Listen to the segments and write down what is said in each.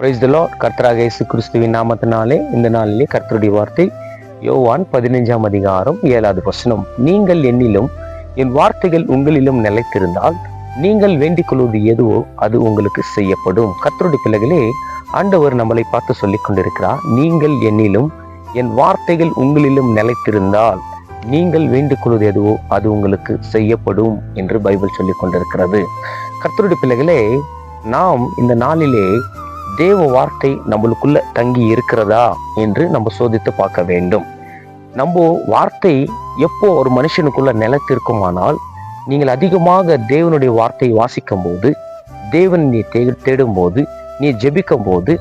Price தலோ கர்த்தராக இயேசு கிறிஸ்துவின் நாமத்தினாலே இந்த நாளிலே கர்த்தருடைய வார்த்தை யோவான் பதினைஞ்சாம் அதிகாரம் ஏழாவது வசனம். நீங்கள் என்னிலும் என் வார்த்தைகள் உங்களிலும் நிலைத்திருந்தால் நீங்கள் வேண்டிக் கொள்வது எதுவோ அது உங்களுக்கு செய்யப்படும். கர்த்தருடைய பிள்ளைகளே ஆண்டவர் நம்மளை பார்த்து சொல்லிக் கொண்டிருக்கிறார் நீங்கள் என்னிலும் என் வார்த்தைகள் உங்களிலும் நிலைத்திருந்தால் நீங்கள் வேண்டிக் கொள்வது எதுவோ அது உங்களுக்கு செய்யப்படும் என்று பைபிள் சொல்லிக் கொண்டிருக்கிறது. கர்த்தருடைய பிள்ளைகளே நாம் இந்த நாளிலே தேவ வார்த்தை நம்மளுக்குள்ள தங்கி இருக்கிறதா என்று நம்ம சோதித்து பார்க்க வேண்டும். நம்ம வார்த்தை எப்போ ஒரு மனுஷனுக்குள்ள நிலத்திற்குமானால் நீங்கள் அதிகமாக தேவனுடைய வார்த்தையை வாசிக்கும் போது தேவன் நீ தே தேடும் போது நீ ஜெபிக்கும் போது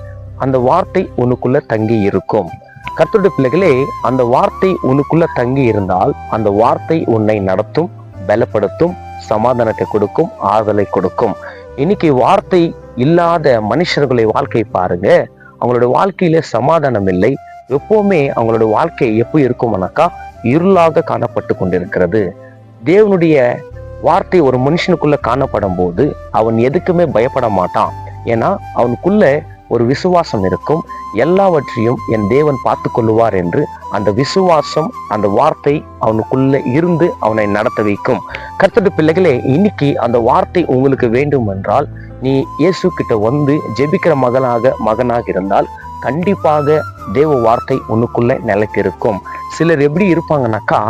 அந்த வார்த்தை உனக்குள்ள தங்கி இருக்கும். கர்த்தருடைய பிள்ளைகளே அந்த வார்த்தை உனக்குள்ள தங்கி இருந்தால் அந்த வார்த்தை உன்னை நடத்தும் பலப்படுத்தும் சமாதானத்தை கொடுக்கும் ஆறுதலை கொடுக்கும். இன்னைக்கு வார்த்தை இல்லாத மனுஷர்களுடைய வாழ்க்கை பாருங்க. அவங்களோட வாழ்க்கையில சமாதானம் இல்லை. எப்பவுமே அவங்களோட வாழ்க்கை எப்படி இருக்கும்னாக்கா இருளாக காணப்பட்டு கொண்டிருக்கிறது. தேவனுடைய வார்த்தை ஒரு மனுஷனுக்குள்ள காணப்படும் போது அவன் எதுக்குமே பயப்பட மாட்டான். ஏன்னா அவனுக்குள்ள ஒரு விசுவாசம் இருக்கும். எல்லாவற்றையும் என் தேவன் பார்த்து கொள்ளுவார் என்று அந்த விசுவாசம் அந்த வார்த்தை அவனுக்குள்ள இருந்து அவனை நடத்த வைக்கும். கர்த்தட்டு பிள்ளைகளே இன்னைக்கு அந்த வார்த்தை உங்களுக்கு வேண்டும் என்றால் நீ இயேசு கிட்ட வந்து ஜெபிக்கிற மகனாக மகனாக இருந்தால் கண்டிப்பாக தேவ வார்த்தை உனக்குள்ள நிலைத்திருக்கும். சிலர் எப்படி இருப்பாங்கனாக்கா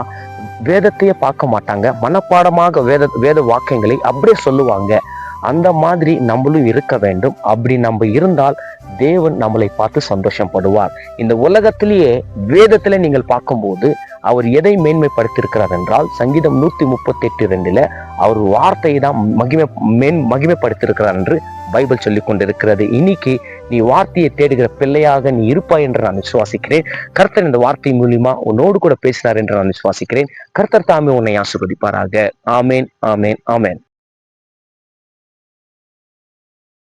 வேதத்தையே பார்க்க மாட்டாங்க. மனப்பாடமாக வேத வேத வாக்கியங்களை அப்படியே சொல்லுவாங்க. அந்த மாதிரி நம்மளும் இருக்க வேண்டும். அப்படி நம்ம இருந்தால் தேவன் நம்மளை பார்த்து சந்தோஷப்படுவார். இந்த உலகத்திலேயே வேதத்துல நீங்கள் பார்க்கும்போது அவர் எதை மேன்மைப்படுத்தியிருக்கிறார் என்றால் சங்கீதம் நூத்தி முப்பத்தி எட்டு ரெண்டுல அவர் வார்த்தையை தான் மகிமை மேன் மகிமைப்படுத்தியிருக்கிறார் என்று பைபிள் சொல்லி கொண்டிருக்கிறது. இன்னைக்கு நீ வார்த்தையை தேடுகிற பிள்ளையாக நீ இருப்பாய் என்று நான் விசுவாசிக்கிறேன். கர்த்தர் இந்த வார்த்தை மூலியமா உன்னோடு கூட பேசினார் என்று நான் விசுவாசிக்கிறேன். கர்த்தர் தாமே உன்னை ஆசிர்வதிப்பாராக. ஆமேன் ஆமேன் ஆமேன்.